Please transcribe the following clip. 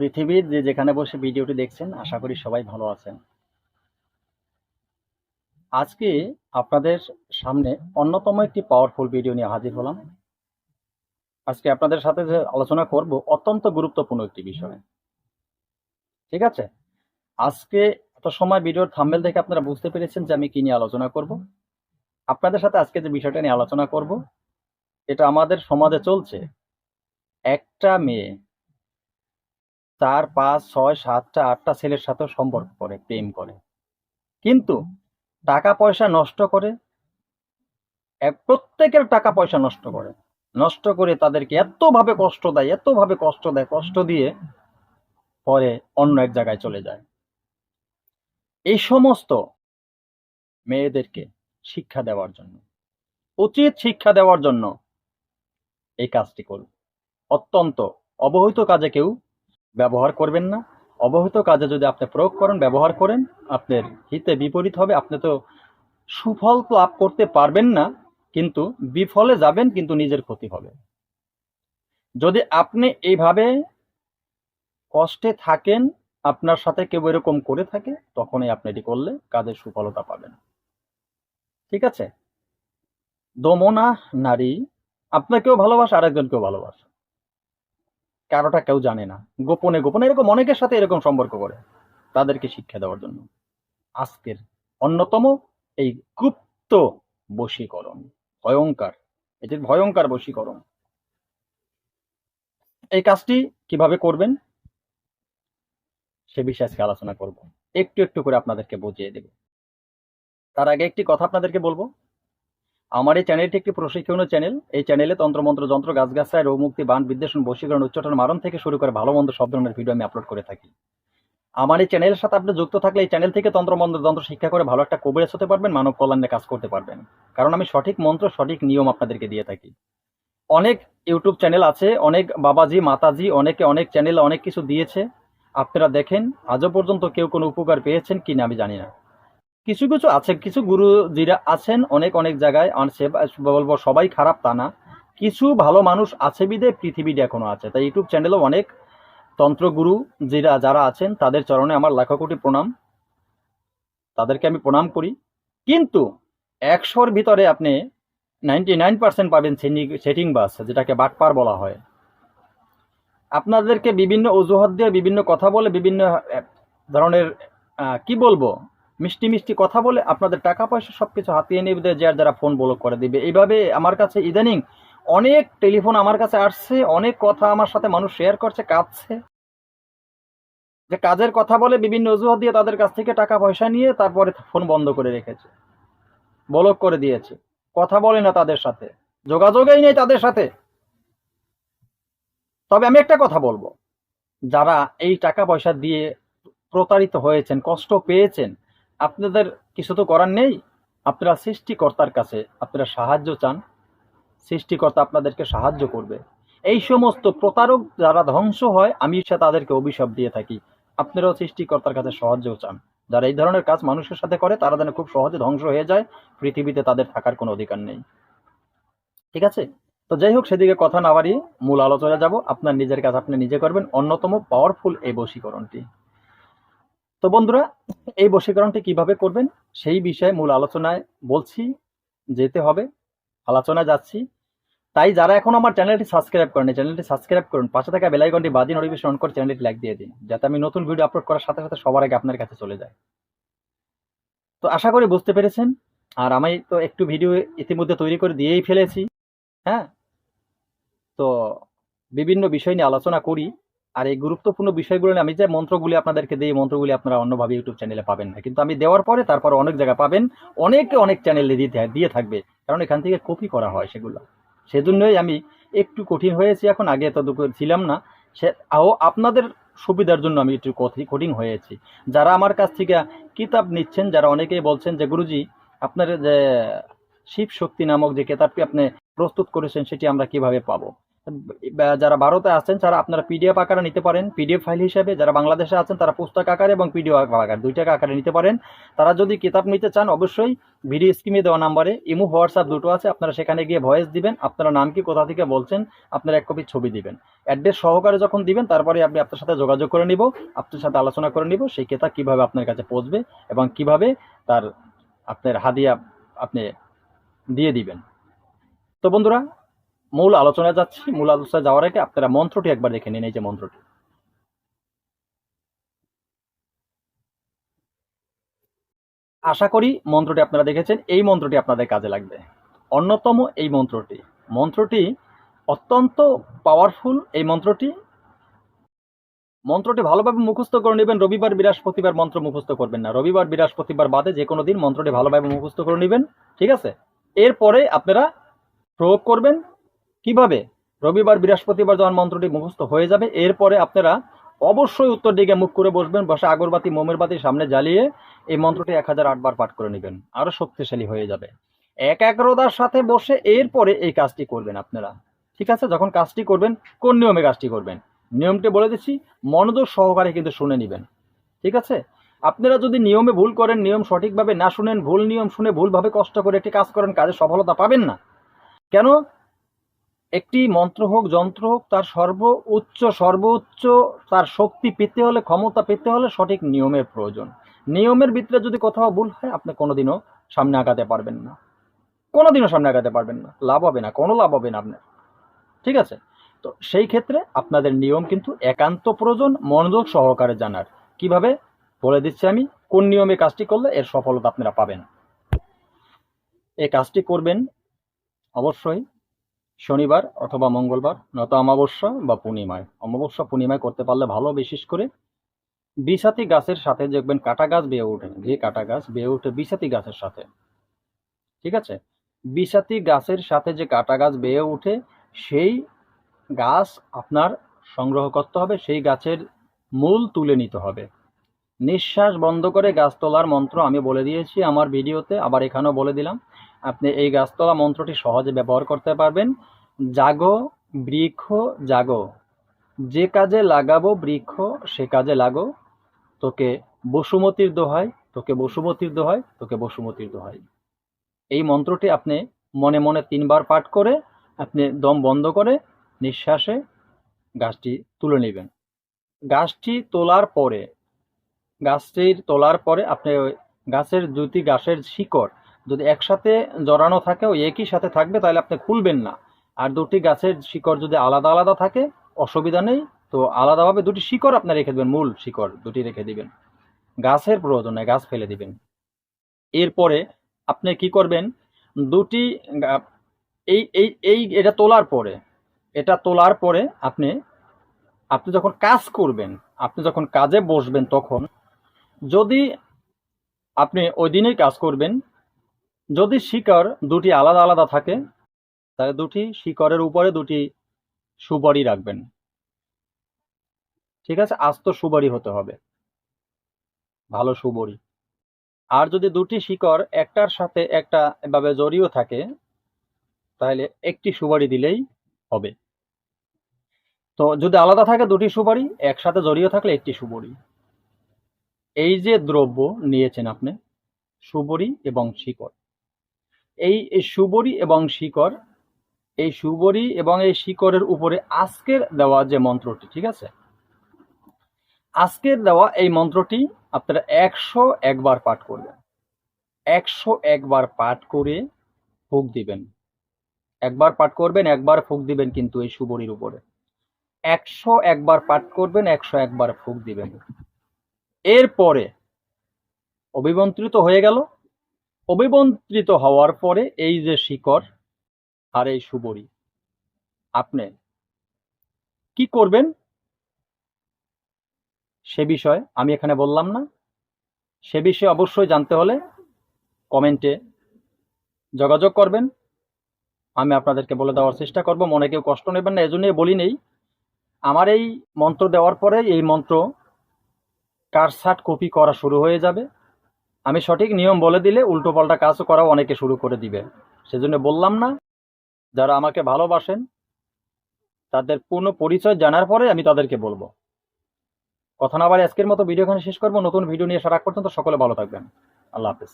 পৃথিবীর যে যেখানে বসে ভিডিওটি দেখছেন, আশা করি সবাই ভালো আছেন। আজকে আপনাদের সামনে অন্যতম একটি পাওয়ারফুল ভিডিও নিয়ে হাজির হলাম। আজকে আপনাদের সাথে যে আলোচনা করব, অত্যন্ত গুরুত্বপূর্ণ একটি বিষয়। ঠিক আছে? আজকে এত সময় ভিডিওর থাম্বেল দেখে আপনারা বুঝতে পেরেছেন যে আমি কি নিয়ে আলোচনা করব। আপনাদের সাথে আজকে যে বিষয়টা নিয়ে আলোচনা করব, এটা আমাদের সমাজে চলছে। একটা মেয়ে চার পাঁচ, ছয়, সাতটা, আটটা ছেলের সাথে সম্পর্ক করে, প্রেম করে। কিন্তু টাকা পয়সা নষ্ট করে, এক- প্রত্যেকের টাকা পয়সা নষ্ট করে। নষ্ট করে তাদেরকে এতভাবে কষ্ট দেয়, এতভাবে কষ্ট দেয়, কষ্ট দিয়ে পরে অন্য এক জায়গায় চলে যায়। এই সমস্ত মেয়েদেরকে শিক্ষা দেওয়ার জন্য, উচিত শিক্ষা দেওয়ার জন্য এই কাজটি করুন। অত্যন্ত অবহিত কাজে কেউ ব্যবহার করবেন না। অবহিত কাজে যদি আপনি প্রয়োগ করেন, ব্যবহার করেন, আপনার হিতে বিপরীত হবে, আপনি তো সুফল তো লাভ করতে পারবেন না, কিন্তু বিফলে যাবেন, কিন্তু নিজের ক্ষতি হবে। যদি আপনি এইভাবে কষ্টে থাকেন, আপনার সাথে কেউ এরকম করে থাকে, তখনই আপনি এটি করলে কাজের সুফলতা পাবেন। ঠিক আছে? দমনা নারী, আপনাকেও ভালোবাসে, আরেকজনকেও ভালোবাসে। কারোটা কেউ জানে না। গোপনে গোপনে এরকম অনেকের সাথে এরকম সম্পর্ক করে, তাদেরকে শিক্ষা দেওয়ার জন্য। আজকের অন্যতম এই গুপ্ত বশীকরণ, ভয়ঙ্কর এটির ভয়ঙ্কর বশীকরণ। এই কাজটি কীভাবে করবেন? সে বিষয়ে আজকে আলোচনা করব। একটু একটু করে আপনাদেরকে বুঝিয়ে দেব। তার আগে একটি কথা আপনাদেরকে বলব। আমার এই চ্যানেলটি একটি প্রশিক্ষণীয় চ্যানেল এই চ্যানেলে তন্ত্রমন্ত্র, যন্ত্র, গাছগাছায় রোগ মুক্তি, বান বিদ্বেষণ, বশীকরণ, উচ্চাটন, মারণ থেকে শুরু করে ভালো মন্দ সব ধরনের ভিডিও আমি আপলোড করে থাকি। আমার এই চ্যানেলের সাথে আপনি যুক্ত থাকলে এই চ্যানেল থেকে তন্ত্রমন্ত্র, যন্ত্র শিক্ষা করে ভালো একটা কবিরাজ হতে পারবেন, মানব কল্যাণে কাজ করতে পারবেন। কারণ আমি সঠিক মন্ত্র, সঠিক নিয়ম আপনাদেরকে দিয়ে থাকি। অনেক ইউটিউব চ্যানেল আছে, অনেক বাবাজি, মাতাজি, অনেকে অনেক চ্যানেলে অনেক কিছু দিয়েছে। আপনারা দেখেন, আজও পর্যন্ত কেউ কোনো উপকার পেয়েছেন কি না আমি জানি না। কিছু কিছু আছে, কিছু গুরু যিরা আছেন অনেক অনেক জায়গায় আছে বলব সবাই খারাপ তা না। কিছু ভালো মানুষ আছে বিদে, পৃথিবীতে এখনও আছে। তাই ইউটিউব চ্যানেলেও অনেক তন্ত্রগুরু যিরা যারা আছেন, তাদের চরণে আমার লাখো কোটি প্রণাম। তাদেরকে আমি প্রণাম করি। কিন্তু একশোর ভিতরে আপনি নাইনটি নাইন পার্সেন্ট পাবেন সেটিং বাস, যেটাকে বাটপার বলা হয়। আপনাদেরকে বিভিন্ন অজুহাত দিয়ে বিভিন্ন কথা বলে বিভিন্ন ধরনের কি বলব? মিষ্টি মিষ্টি কথা বলে আপনাদের টাকা পয়সা সব কিছু হাতিয়ে নিবে যার যারা ফোন ব্লক করে দিবে। এইভাবে আমার কাছে ইদানিং অনেক টেলিফোন আমার কাছে আসছে, অনেক কথা আমার সাথে মানুষ শেয়ার করছে, কাঁদছে। যে কাজের কথা বলে বিভিন্ন অজুহাত দিয়ে তাদের কাছ থেকে টাকা পয়সা নিয়ে তারপরে ফোন বন্ধ করে রেখেছে। ব্লক করে দিয়েছে। কথা বলে না তাদের সাথে। যোগাযোগই নেই তাদের সাথে। তবে আমি একটা কথা বলব। যারা এই টাকা পয়সা দিয়ে প্রতারিত হয়েছেন, কষ্ট পেয়েছেন আপনাদের কিছু তো করার নেই। আপনারা সৃষ্টিকর্তার কাছে আপনারা সাহায্য চান। সৃষ্টিকর্তা আপনাদেরকে সাহায্য করবে। এই সমস্ত প্রতারক যারা ধ্বংস হয়, আমি সে তাদেরকে অভিশাপ দিয়ে থাকি। আপনারাও সৃষ্টিকর্তার কাছে সাহায্য চান। যারা এই ধরনের কাজ মানুষের সাথে করে, তারা যেন খুব সহজে ধ্বংস হয়ে যায়। পৃথিবীতে তাদের থাকার কোনো অধিকার নেই। ঠিক আছে? তো যাই হোক, সেদিকে কথা না বাড়িয়ে মূল আলোচনা যাব। আপনার নিজের কাজ আপনি নিজে করবেন। অন্যতম পাওয়ারফুল এই বশীকরণটি। তো বন্ধুরা, এই বশীকরণটি কীভাবে করবেন সেই বিষয়ে মূল আলোচনায় বলছি, যেতে হবে, আলোচনায় যাচ্ছি। তাই যারা এখন আমার চ্যানেলটি সাবস্ক্রাইব করেন চ্যানেলটি সাবস্ক্রাইব করুন, পাশে থাকা বেলাইকনটি বাজি নোটিফিকেশন অন করে চ্যানেলটি লাইক দিয়ে দিন, যাতে আমি নতুন ভিডিও আপলোড করার সাথে সাথে সবার আগে আপনার কাছে চলে যায়। তো আশা করি বুঝতে পেরেছেন, আর আমি তো একটু ভিডিও ইতিমধ্যে তৈরি করে দিয়েই ফেলেছি হ্যাঁ? তো বিভিন্ন বিষয় নিয়ে আলোচনা করি আর এই গুরুত্বপূর্ণ বিষয়গুলো আমি যে মন্ত্রগুলি আপনাদেরকে দিই মন্ত্রগুলি আপনারা অন্যভাবে ইউটিউব চ্যানেলে পাবেন না। কিন্তু আমি দেওয়ার পরে তারপর অনেক জায়গায় পাবেন, অনেকে অনেক চ্যানেলে দিতে, দিয়ে থাকবে। কারণ এখান থেকে কপি করা হয় সেগুলো। সেজন্যই আমি একটু কঠিন হয়েছি এখন, আগে এত ছিলাম না। সে আপনাদের সুবিধার জন্য আমি একটু কঠি- কঠিন হয়েছি। যারা আমার কাছ থেকে কিতাব নিচ্ছেন, যারা অনেকেই বলছেন যে, গুরুজি, আপনার যে শিব শক্তি নামক যে কিতাবটি আপনি প্রস্তুত করেছেন, সেটি আমরা কীভাবে পাবো? যারা ভারতে আছেন, তারা আপনারা পিডিএফ আকারে নিতে পারেন। পিডিএফ ফাইল হিসেবে যারা বাংলাদেশে আছেন, তারা পুস্তক আকারে এবং পিডিএফ আকারে, দুইটা আকারে নিতে পারেন। তারা যদি কিতাব নিতে চান, অবশ্যই ভিডিও স্ক্রিনে দেওয়া নাম্বারে ইমো হোয়াটসঅ্যাপ দুটো আছে। আপনারা সেখানে গিয়ে ভয়েস দিবেন, আপনারা নাম কি, কোথা থেকে বলছেন, আপনারা এক কপি ছবি দিবেন। অ্যাড্রেস সহকারে যখন দিবেন, তারপরে আপনি আপনার সাথে যোগাযোগ করে নিব, আপনার সাথে আলোচনা করে নিব, সেই কিতাব কীভাবে আপনার কাছে পৌঁছবে এবং কীভাবে তার আপনার হাদিয়া আপনি দিয়ে দিবেন। তো বন্ধুরা মূল আলোচনায় যাচ্ছি, মূল আলোচনায় যাওয়ার আগে আপনারা মন্ত্রটি একবার দেখে নিন, এই যে মন্ত্রটি। আশা করি মন্ত্রটি আপনারা দেখেছেন, এই মন্ত্রটি আপনাদের কাজে লাগবে। অন্যতম এই মন্ত্রটি। মন্ত্রটি অত্যন্ত পাওয়ারফুল এই মন্ত্রটি। মন্ত্রটি ভালোভাবে মুখস্থ করে নেবেন, রবিবার, বৃহস্পতিবার মন্ত্র মুখস্থ করবেন না। রবিবার, বৃহস্পতিবার বাদে যে কোনো দিন মন্ত্রটি ভালোভাবে মুখস্থ করে নেবেন, ঠিক আছে? এরপরে আপনারা প্রয়োগ করবেন কীভাবে রবিবার বৃহস্পতিবার যখন মন্ত্রটি মুখস্থ হয়ে যাবে, এরপরে আপনারা অবশ্যই উত্তর দিকে মুখ করে বসবেন, বসে আগরবাতি, মোমের বাতি সামনে জ্বালিয়ে এই মন্ত্রটি এক হাজার আটবার পাঠ করে নেবেন। আরও শক্তিশালী হয়ে যাবে। এক একাগ্রতার সাথে বসে এরপরে এই কাজটি করবেন আপনারা। ঠিক আছে? যখন কাজটি করবেন, কোন নিয়মে কাজটি করবেন? নিয়মটি বলে দিচ্ছি, মনোযোগ সহকারে কিন্তু শুনে নেবেন। ঠিক আছে? আপনারা যদি নিয়মে ভুল করেন, নিয়ম সঠিকভাবে না শুনেন, ভুল নিয়ম শুনে ভুলভাবে কষ্ট করে একটি কাজ করেন, কাজে সফলতা পাবেন না। কেন? একটি মন্ত্র হোক, যন্ত্র হোক, তার সর্ব উচ্চ সর্বোচ্চ তার শক্তি পেতে হলে, ক্ষমতা পেতে হলে সঠিক নিয়মের প্রয়োজন। নিয়মের ভিতরে যদি কোথাও ভুল হয়, আপনি কোনোদিনও সামনে আগাতে পারবেন না। কোনোদিনও সামনে আগাতে পারবেন না। লাভ হবে না, কোনো লাভ হবে না আপনার। ঠিক আছে? তো সেই ক্ষেত্রে আপনাদের নিয়ম কিন্তু একান্ত প্রয়োজন, মনোযোগ সহকারে জানার। কীভাবে? বলে দিচ্ছি আমি, কোন নিয়মে কাজটি করলে এর সফলতা আপনারা পাবেন। এই কাজটি করবেন অবশ্যই শনিবার অথবা মঙ্গলবার নয়তো অমাবস্যা বা পূর্ণিমায়। অমাবস্যা পূর্ণিমায় করতে পারলে ভালো, বিশেষ করে বিষাতি গাছের সাথে দেখবেন কাটা গাছ বেয়ে ওঠে যে কাটা গাছ বেয়ে ওঠে বিষাতি গাছের সাথে। ঠিক আছে? বিষাতি গাছের সাথে যে কাটা গাছ বেয়ে ওঠে, সেই গাছ আপনার সংগ্রহ করতে হবে, সেই গাছের মূল তুলে নিতে হবে। নিঃশ্বাস বন্ধ করে গাছ তোলার মন্ত্র আমি বলে দিয়েছি আমার ভিডিওতে, আবার এখানেও বলে দিলাম। আপনি এই গাছতলা মন্ত্রটি সহজে ব্যবহার করতে পারবেন। জাগো, বৃক্ষ, জাগো। যে কাজে লাগাবো বৃক্ষ, সে কাজে লাগো। তোকে বসুমতির দোহাই তোকে বসুমতির দোহায়, তোকে বসুমতির দোহাই এই মন্ত্রটি আপনি মনে মনে তিনবার পাঠ করে, আপনি দম বন্ধ করে, নিঃশ্বাসে গাছটি তুলে নেবেন। গাছটি তোলার পরে গাছটির তোলার পরে আপনি ওই গাছের দুটি গাছের শিকড় যদি একসাথে জড়ানো থাকে, ওই একই সাথে থাকবে, তাহলে আপনি খুলবেন না। আর দুটি গাছের শিকড় যদি আলাদা আলাদা থাকে, অসুবিধা নেই। তো আলাদাভাবে দুটি শিকড় আপনি রেখে দেবেন, মূল শিকড় দুটি রেখে দিবেন। গাছের প্রয়োজন নেই গাছ ফেলে দিবেন। এরপরে আপনি কি করবেন? দুটি এই এই এই, এটা তোলার পরে, এটা তোলার পরে আপনি আপনি যখন কাজ করবেন, আপনি যখন কাজে বসবেন তখন যদি আপনি ওই দিনেই কাজ করবেন, যদি শিকড় দুটি আলাদা আলাদা থাকে, তাহলে দুটি শিকড়ের উপরে দুটি সুপারি রাখবেন। ঠিক আছে? আস্ত সুপারি হতে হবে। ভালো সুবরি আর যদি দুটি শিকড় একটার সাথে একটা এভাবে জড়িয়ে থাকে, তাহলে একটি সুপারি দিলেই হবে। তো যদি আলাদা থাকে দুটি সুপারি, একসাথে জড়িয়ে থাকলে একটি সুপারি। এই যে দ্রব্য নিয়েছেন আপনি, সুবরি এবং শিকড়। এই সুবরি এবং শিকড়, এই সুবরি এবং এই শিকড়ের উপরে আজকের দেওয়া যে মন্ত্রটি, ঠিক আছে? আজকের দেওয়া এই মন্ত্রটি আপনারা একশো একবার পাঠ করবেন। একশো একবার পাঠ করে ফুক দিবেন। একবার পাঠ করবেন, একবার ফুক দিবেন কিন্তু এই সুবরির উপরে। একশো একবার পাঠ করবেন, একশো একবার ফুক দিবেন। এরপরে অভিমন্ত্রিত হয়ে গেল। অভিমন্ত্রিত হওয়ার পরে এই যে শিকড়, আর এই সুবরি, আপনি কি করবেন? সে বিষয়ে আমি এখানে বললাম না। সে বিষয়ে অবশ্যই জানতে হলে কমেন্টে যোগাযোগ করবেন। আমি আপনাদেরকে বলে দেওয়ার চেষ্টা করব। মনে কেউ কষ্ট নেবেন না, এজন্যই বলি নেই। আমার এই মন্ত্র দেওয়ার পরে এই মন্ত্র কারসাট কপি করা শুরু হয়ে যাবে। আমি সঠিক নিয়ম বলে দিলে উল্টো পাল্টা কাজ করা অনেকে শুরু করে দিবে। সেজন্য বললাম না, যারা আমাকে ভালোবাসেন, তাদের পূর্ণ পরিচয় জানার পরে আমি তাদেরকে বলব। কথা না আবার আজকের মতো ভিডিও এখানে শেষ করব। নতুন ভিডিও নিয়ে সারা পর্যন্ত সকলে ভালো থাকবেন। আল্লাহ হাফেজ।